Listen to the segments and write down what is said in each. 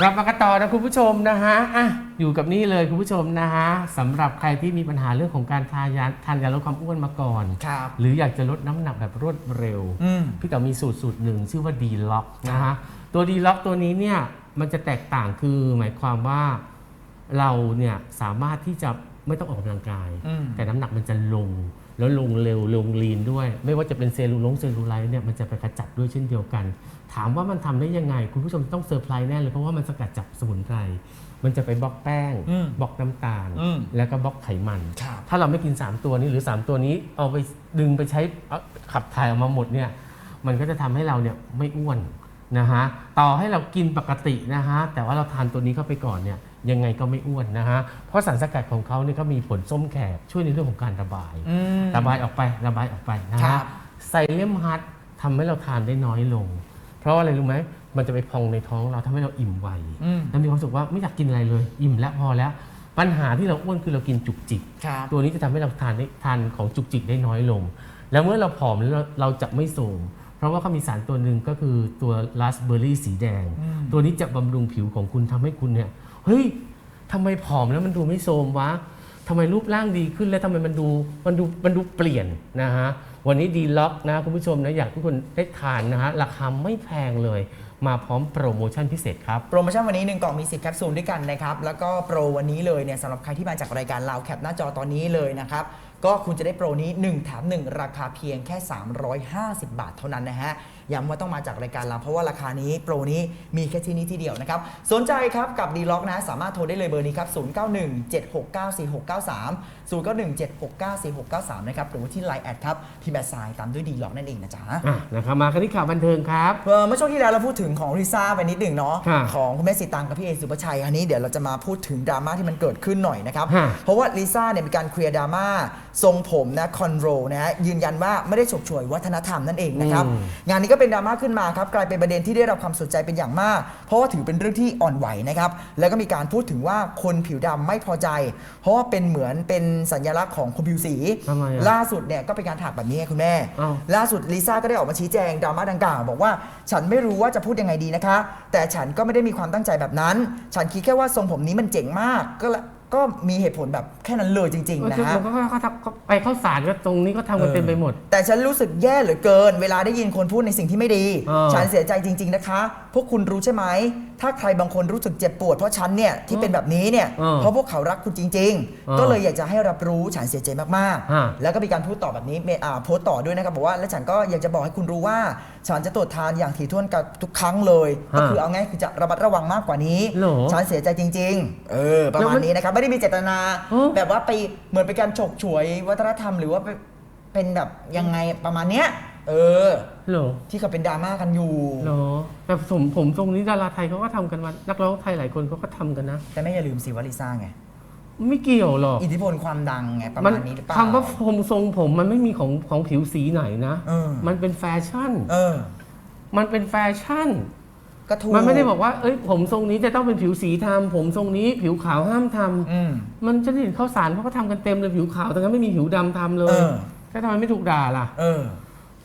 กลับมากันต่อนะคุณผู้ชมนะฮะอะอยู่กับนี่เลยคุณผู้ชมนะฮะสำหรับใครที่มีปัญหาเรื่องของการทานยาทานยาลดความอ้วนมาก่อน ครับหรืออยากจะลดน้ำหนักแบบรวดเร็ว อืม พี่เต๋อมีสูตรสูตรหนึ่งชื่อว่าดีล็อกนะฮะตัวดีล็อกตัวนี้เนี่ยมันจะแตกต่างคือหมายความว่าเราเนี่ยสามารถที่จะไม่ต้องออกกำลังกาย อืม แต่น้ำหนักมันจะลง แล้วลงเร็วลงลีนด้วย ไม่ว่าจะเป็นเซลลูลงเซลลูไลท์เนี่ยมันจะไปขจัดด้วยเช่นเดียวกัน ถามว่ามันทำได้ยังไง คุณผู้ชมต้องเซอร์ไพรส์แน่เลย เพราะว่ามันสกัดจากสมุนไพรมันจะไปบล็อกแป้งอืมบล็อกน้ำตาลอืมแล้วก็บล็อกไขมันครับถ้าเราไม่กิน 3 ตัวนี้หรือ 3 ตัวนี้เอาไปดึงไปใช้เอาขับถ่ายออกมาหมดเนี่ยมันก็จะทำให้เราเนี่ยไม่อ้วนนะฮะต่อให้เรากินปกตินะฮะแต่ว่าเราทานตัวนี้เข้าไปก่อนเนี่ย ยังไงก็ไม่อ้วนนะฮะ เพราะสารสกัดของเขาเนี่ยก็มีผลส้มแขกช่วยในเรื่องของการระบาย อืม ระบายออกไประบายออกไปนะครัฮะบ ไซเลมฮัททำให้เราทานได้น้อยลง เพราะว่าอะไรรู้ไหมมันจะไปพองในท้องเราทำให้เราอิ่มไวอืมแล้วมีความรู้สึกว่าไม่อยากกินอะไรเลย อิ่มแล้วพอแล้ว ปัญหาที่เราอ้วนคือเรากินจุกจิก ครับ ตัวนี้จะทำให้เราทานได้ทานของจุกจิกได้น้อยลง แล้วเมื่อเราผอมแล้วเราเราจะไม่โทรมเพราะว่าเขามีสารตัวหนึ่งก็คือตัวราสเบอร์รี่สีแดงอืมตัวนี้จะบำรุงผิวของคุณทำให้คุณเนี่ย เฮ้ยทำไมผอมแล้วมันดูไม่โทมวะทำไมรูปร่างดีขึ้นแล้วทำไมมันดูมันดูมันดูเปลี่ยนนะฮะวันนี้ดีล็อกนะคุณผู้ชมนะอยากทุกคนได้ทานนะฮะราคาไม่แพงเลย มาพร้อมโปรโมชั่นพิเศษครับ โปรโมชั่นวันนี้ 1 กล่องมี 10 แคปซูลด้วยกันนะครับ แล้วก็โปรวันนี้เลยเนี่ยสำหรับใครที่มาจากรายการเราแคปหน้าจอตอนนี้เลยนะครับ ก็คุณจะได้โปรนี้ 1 แถม 1 ราคาเพียงแค่ 350 บาทเท่านั้นนะฮะ ย้ำว่าต้องมาจากรายการเราเพราะว่าราคานี้โปรนี้มีแค่ที่นี้ที่เดียวนะครับ สนใจครับกับดีล็อกนะสามารถโทรได้เลยเบอร์นี้ครับ 0917694693 0917694693 นะครับ หรือว่าที่ไลน์แอดครับที่แบทไซน์ตามด้วยดีล็อกนั่นเองนะจ๊ะอะนะครับมากันที่ข่าวบันเทิงครับ เอ่อเมื่อช่วงที่แล้วเราพูดถึงของลิซ่าไปนิดหนึ่งเนาะค่ะของคุณแม่สีตังกับพี่เอสุปชัย อันนี้เดี๋ยวเราจะมาพูดถึงดราม่าที่มันเกิดขึ้นหน่อยนะครับค่ะเพราะว่าลิซ่าเนี่ยมีการเคลียร์ดราม่าทรงผมนะคอนโรนะฮะยืนยันว่าไม่ได้ฉกฉวยวัฒนธรรมนั่นเองนะครับอืมงานนี้ก็เป็นดราม่าขึ้นมาครับกลายเป็นประเด็นที่ได้รับความสนใจเป็นอย่างมาก เพราะว่าถือเป็นเรื่องที่อ่อนไหวนะครับแล้วก็มีการพูดถึงว่าคนผิวดำไม่พอใจ เพราะว่าเป็นเหมือนเป็นสัญลักษณ์ของคนผิวสีทำไมอะล่าสุดเนี่ยก็เป็นการถากแบบนี้ไงคุณแม่อ้าวล่าสุดลิซ่าก็ได้ออกมาชี้แจงดราม่าดังกล่าวบอกว่าฉันไม่รู้ว่าจะพูดยังไงดีนะคะ แต่ฉันก็ไม่ได้มีความตั้งใจแบบนั้น ฉันคิดแค่ว่าทรงผมนี้มันเจ๋งมากก็ละ ก็มีเหตุผลแบบแค่นั้นเลยจริง ๆ นะคือฮะมันก็เขาทำก็ไปเข้าสารก็ตรงนี้ก็ทำกันเต็มไปหมด แต่ฉันรู้สึกแย่เหลือเกิน เวลาได้ยินคนพูดในสิ่งที่ไม่ดี เออ ฉันเสียใจจริง ๆ นะคะ พวกคุณรู้ใช่ไหม ถ้าใครบางคนรู้สึกเจ็บปวดเพราะฉันเนี่ยที่เป็นแบบนี้เนี่ย เออเพราะพวกเขารักคุณจริงเออๆก็เลยอยากจะให้รับรู้ฉันเสียใจมากฮะๆแล้วก็มีการพูดต่อแบบนี้เมอ่าโพสต์ต่อด้วยนะครับบอกว่าและฉันก็อยากจะบอกให้คุณรู้ว่า ฉันจะตรวจทานอย่างถี่ถ้วนกับทุกครั้งเลย ก็คือเอาง่ายคือจะระมัดระวังมากกว่านี้ เหรอฉันเสียใจจริง ๆ เออ ประแล้วมาณมันนี้นะครับ ไม่ได้มีเจตนา เออ แบบว่าไปเหมือนเป็นการฉกฉวยวัฒนธรรมหรือว่าไปเป็นแบบยังไงประมาณเนี้ย เออ เหรอที่เขาเป็นดราม่ากันอยู่ เหรอแต่ผมผมตรงนี้ดาราไทยเขาก็ทำกันมานักร้องไทยหลายคนเขาก็ทำกันนะ แต่ไม่อย่าลืมสิว่าลิซ่าไง ไม่เกี่ยวหรอก อิทธิพลความดังไง ประมัมาณนี้หรือเปล่า คำว่าผมทรงผมมันไม่มีของของผิวสีไหนนะ เออ มันเป็นแฟชั่น เออ มันเป็นแฟชั่น ก็ถูกมันไม่ได้บอกว่า เอ้ย ผมทรงนี้จะต้องเป็นผิวสีทำผมทรงนี้ผิวขาวห้ามทำอืม มันจะเห็นข้าวสารเขาก็ทำกันเต็มเลยผิวขาวแต่งั้นไม่มีผิวดำทำเลเอยอแล้วทำไมไม่ถูกด่าล่ะ เออ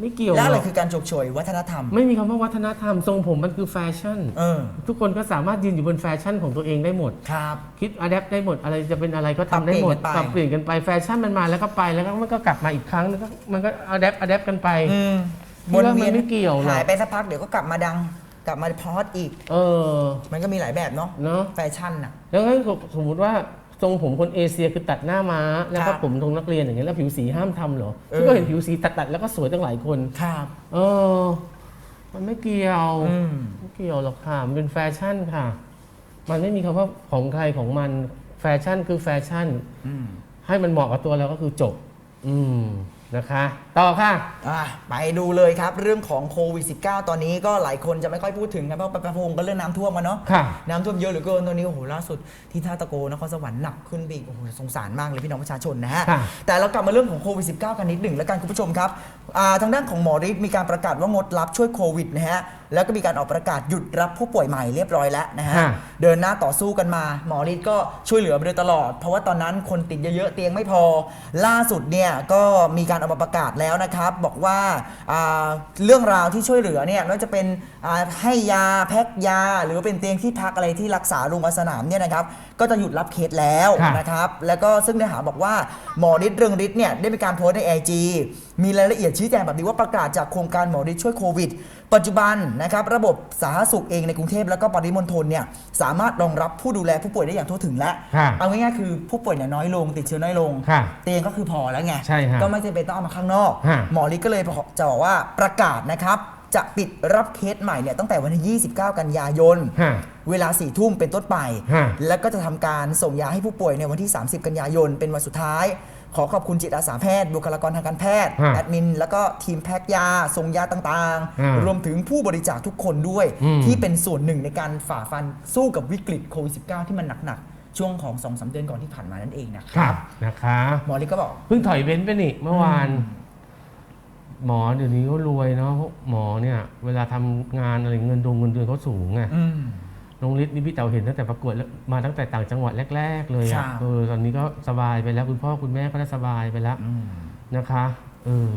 ไม่เกี่ยวแล้วอะไรหรอกคือการฉกฉวยวัฒนธรรม ไม่มีคำว่าวัฒนธรรมทรงผมมันคือแฟชั่น เออ ทุกคนก็สามารถยืนอยู่บนแฟชั่นของตัวเองได้หมด ครับ คิดอัดแอปได้หมดอะไรจะเป็นอะไรก็ทำได้หมดปปรัรับบเปเปลี่ลี่ยยนนกักันนไป ไปแฟชั่นมันมาแล้วก็ไปแล้วก็มันก็กลับมาอีกครั้งนึงก็มันก็อัดแอปอัดแอปกันไป อืมพี่ว่ามันไม่เกี่ยวหรอก หายไปสักพักเดี๋ยวก็กลับมาดัง กลับมาพอดอีก เออมันก็มีหลายแบบเนาะเนาะแฟชั่นน่ะ แล้วถ้าสมมติว่า ทรงผมคนเอเชียคือตัดหน้าม้าแล้วครัก็บผมทรงนักเรียนอย่างเงี้ยแล้วผิวสีห้ามทำเหรอเออพี่ก็เห็นผิวสีตัดๆแล้วก็สวยตั้งหลายคนครับเออ มันไม่เกี่ยวอืมไม่เกี่ยวหรอกค่ะมันเป็นแฟชั่นค่ะ มันไม่มีคำว่าของใครของมันแฟชั่นคือแฟชั่นอืมให้มันเหมาะกับตัวเราก็คือจบ อืม นะคะ ต่อค่ะ อะไปดูเลยครับ เรื่องของโควิด -19 ตอนนี้ก็หลายคนจะไม่ค่อยพูดถึงนะเพราะประพงก็เรื่องน้ำท่วมมาเนาะค่ะ น้ำท่วมเยอะเหลือเกินตอนนี้โอ้โหล่าสุดที่ท่าตะโกนครสวรรค์หนักขึ้นไปอีกโอ้โหสงสารมากเลยพี่น้องประชาชนนะฮะค่ะ แต่เรากลับมาเรื่องของโควิด -19 กันนิดหนึ่งแล้วกันคุณผู้ชมครับอ่าทางด้านของหมอฤทธิ์มีการประกาศว่างดรับช่วยโควิดนะฮะแล้วก็มีการออกประกาศหยุดรับผู้ป่วยใหม่เรียบร้อยแล้วนะฮะค่ะเดินหน้าต่อสู้กันมา หมอฤทธิ์ก็ช่วยเหลือมาโดยตลอด เพราะว่าตอนนั้นคนติดเยอะๆเตียงไม่พอ ล่าสุดเนี่ยก็มีการออกมาประกาศแล้วแล้วนะครับ บอกว่าอ่าเรื่องราวที่ช่วยเหลือเนี่ยไม่ว่าจะเป็นอ่าให้ยาแพ็คยา หรือว่าเป็นเตียงที่พักอะไรที่รักษาโรงพยาบาลสนามเนี่ยนะครับก็จะหยุดรับเคสแล้วค่ะ นะครับ แล้วก็ซึ่งเนื้อหาบอกว่าหมอฤทธิ์เรืองฤทธิ์เนี่ยได้มีการโพสต์ใน IG มีรายละเอียดชี้แจงแบบนี้ว่าประกาศจากโครงการหมอฤทธิ์ช่วยโควิด ปัจจุบันนะครับระบบสาธารณสุขเองในกรุงเทพแล้วก็ปริมณฑลเนี่ยสามารถรองรับผู้ดูแลผู้ป่วยได้อย่างทั่วถึงแล้ว ค่ะเอาง่ายๆคือผู้ป่วยเนี่ยน้อยลงติดเชื้อน้อยลง ค่ะเตียงก็คือพอแล้วไงใช่ฮะก็ไม่จำเป็นต้องเอามาข้างนอก ฮะ หมอฤทธิ์ก็เลยจะบอกว่าประกาศนะครับจะปิดรับเคสใหม่เนี่ยตั้งแต่วันที่29 กันยายน ฮะ เวลา4ี่ทุ่มเป็นต้นไป ฮะแล้วก็จะทำการส่งยาให้ผู้ป่วยในวันที่ 30 กันยายน เป็นวันสุดท้าย ขอขอบคุณจิตอาสาแพทย์บุคลากรทางการแพทย์ ฮะแอดมิน แล้วก็ทีมแพ็คยาส่งยาต่างฮะๆรวมถึงผู้บริจาคทุกคนด้วย อืม ที่เป็นส่วนหนึ่งในการฝ่าฟันสู้กับวิกฤตโควิด -19 ที่มันหนักๆ ช่วงของ2อสเดือนก่อนที่ผ่านมานั่นเองนะคครัรับบนะคะหมอฤทธิ์ก็บอก เพิ่งถอยเว้นไปนี่เมื่อวานอืมหมอเดี๋ยวนี้เขารวยเนาะเพราะหมอเนี่ย เวลาทำงานอะไรเงินดงเงินเดือนเขาสูงไง อืม น้องฤทธิ์นี่พี่เต๋าเห็นตั้งแต่ประกวดแล้วมาตั้งแต่ต่างจังหวัดแรก ๆ เลยครัอะบเออตอนนี้ก็สบายไปแล้วคุณพ่อคุณแม่ก็ได้สบายไปแล้วอืมนะคะเออ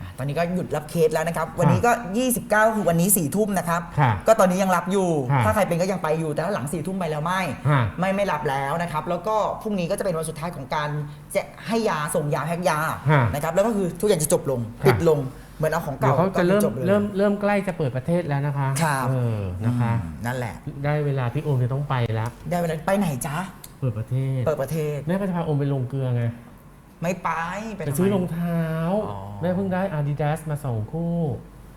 อะตอนนี้ก็หยุดรับเคสแล้วนะครับ วันนี้ก็ 29 คือวันนี้4ี่ทุ่มนะครับ ค่ะก็ตอนนี้ยังรับอยู่ ค่ะถ้าใครเป็นก็ยังไปอยู่ แต่ถ้าหลัง4ี่ทุ่มไปแล้วไม่ ฮะไม่ไม่รับแล้วนะครับ แล้วก็พรุ่งนี้ก็จะเป็นวันสุดท้ายของการจะให้ยาส่งยาแพ็คยา ฮะนะครับ แล้วก็คือทุกอย่างจะจบลง ค่ะ ปิดลง เหมือนเอาของเดี๋ยเก่าวเขาจะเริ่มก็คือจบลย เริ่มเริ่มใกล้จะเปิดประเทศแล้วนะคะครับ เออนะคะ อืมนั่นแหละ ได้เวลาที่โอมจะต้องไปแล้ว ได้เวลาไปไหนจ๊ะ เปิดประเทศเปิดประเทศ แม่ก็จะพาโอมไปลงเกลือไงไม่ไปไปไปทำไม ซื้อรองเท้า อ๋อ แม่เพิ่งได้ Adidas มาสองคู่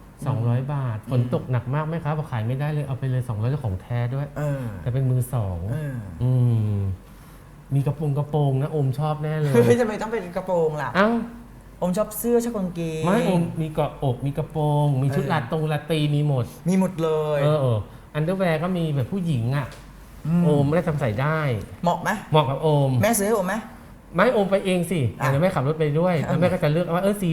200 บาทฝนตกหนักมากไหมครับบอกขายไม่ได้เลยเอาไปเลย 200แล้วของแท้ด้วย เออแต่เป็นมือสองเอออืมมีกระโปรงกระโปรงนะโอมชอบแน่เลย เฮ้ยทำไมต้องเป็นกระโปรงล่ะ เอ้า ผมชอบเสื้อชอบกางเกงไม่โอมมีเกาะอกมีกระโปรง มีชุดเออลาตรงลาตรีมีหมด มีหมดเลยเออเอออันเดอร์แวร์ก็มีแบบผู้หญิงอะมโอมไม่ได้ทำใส่ได้ เหมาะไหมเหมาะกับโอม แม่ซื้อให้ผมไหมไม่โอมไปเองสิอะเดี๋ยวแม่ขับรถไปด้วยเอาแล้วแม่ก็จะเลือกว่าเออสี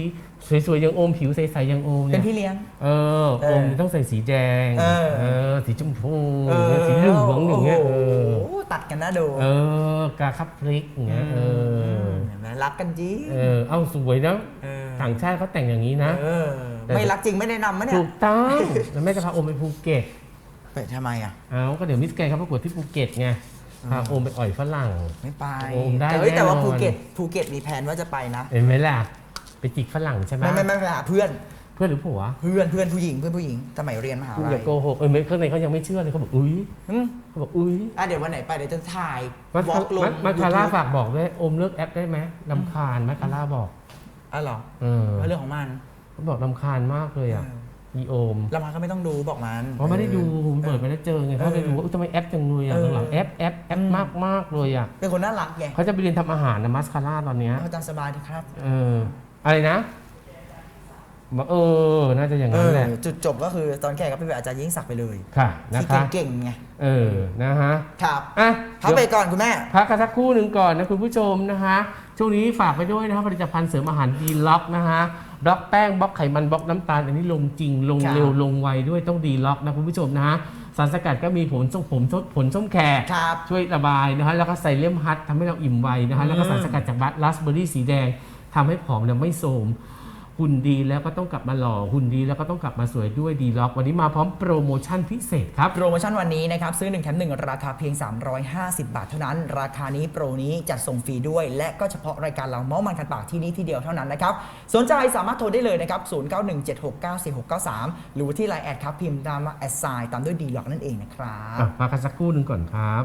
สวยๆอย่างโอมผิวใสๆอย่างโอมเป็เนี่นยพี่เลี้ยงเออเออโอมต้องใส่สีแดงเออเออสีชมพูสีเหลืองอย่างเงี้ยโอ้เออโหตัดกันนะดูเออกาคับพริกอย่างเงี้ยเออเห็ นไหมรักกันจริงเออเอาสวยนะเออต่างชาติเขาแต่งอย่างนี้นะ เออ ไม่รักจริงไม่แนะนำมะเนี่ถูยกต้องแล้วแม่จะพาโอมไปภูเก็ตไปทำไมอะ เอาก็เดี๋ยวมิสแกรนด์เขาประกวดที่ภูเก็ตไงพาโอมไปอ่อยฝรั่ง ไม่ไปโอ้ได้แต่เฮ้ยแต่ว่าแน่นอน ภูเก็ตภูเก็ตมีแผนว่าจะไปนะ เห็นไหมล่ะไปจิกฝรั่งใช่ไหม ไม่ไม่ไม่ไปหาเพื่อนเพื่อนหรือผัวเพื่อนเพื่อนผู้หญิงเพื่อนผู้หญิงสมัยเรียนมหาคุณลัอย่ายโกหกเออไม่ข้างในเขายังไม่เชื่อเลยเขาบอกอุ้ยอืมเขาบอกอุ้ยอะเดี๋ยววันไหนไปเดี๋ยวจะถ่ายมัดวอล์กลงมัดมัดคาร่า YouTube ฝากบอกด้วยโอมเลิกแอปได้ไหมลำคาญมัดคาร่าบอกอะเหรอเออเอาเรื่องของมันเขาบอกลำคาญมากเลยอะอีโอมแล้วมันก็ไม่ต้องดูบอกมันเพราะไม่ได้ดูผมเปิดไปแล้วเจอไงเขาไปดูว่าอุ๊ยทำไมแอปจังเลยอะเออหลังๆแอปแอปแอปอืมมากมากๆเลยอะเป็นคนน่ารักไงเขาจะไปเรียนทำอาหารนะมัสคาร่าตอนเนี้ยเขาตามสบายดีครับ เอออะไรนะ บอกเออ น่าจะอย่างเอนั้นอแหละ จุดจบก็คือตอนแข่ก็ไปเป็นอาจารย์ยิ่งศักดิ์ไปเลยค่ะ นะที่คะ เก่งๆไงเออ นะฮะ ครับอะพักไปก่อนคุณแม่ พักกันสักครู่หนึ่งก่อนนะคุณผู้ชมนะคะช่วงนี้ฝากไปด้วยนะครับผลิตภัณฑ์เสริมอาหารดีล็อกนะฮะบล็อกแป้งบล็อกไขมันบล็อกน้ำตาล อันนี้ลงจริงลงครับเร็วลงไวด้วยต้องดีล็อกนะคุณผู้ชมนะฮะสารสกัดก็มีผลส้มผมผลส้มแขกครับ ช่วยระบายนะฮะแล้วก็ไซเลียมฮัททำให้เราอิ่มไวนะฮะแล้วก็อืมสารสกัดจากบัตราสเบอร์รี่สีแดงทำให้ผอมเนี่ยไม่โทรม หุ่นดีแล้วก็ต้องกลับมาหล่อหุ่นดีแล้วก็ต้องกลับมาสวยด้วยดีล็อก วันนี้มาพร้อมโปรโมชั่นพิเศษครับ โปรโมชั่นวันนี้นะครับ ซื้อ1แถม1 ราคาเพียง 350 บาทเท่านั้น ราคานี้โปรนี้จัดส่งฟรีด้วย และก็เฉพาะรายการเราเมาส์มันคันปากที่นี้ที่เดียวเท่านั้นนะครับสนใจสามารถโทรได้เลยนะครับ0917694693 หรือว่าที่ไลน์แอดครับพิมพ์ตามแอดไซน์ตามด้วยดีล็อกนั่นเองนะครับอะพักกันสักครู่หนึ่งก่อนครับ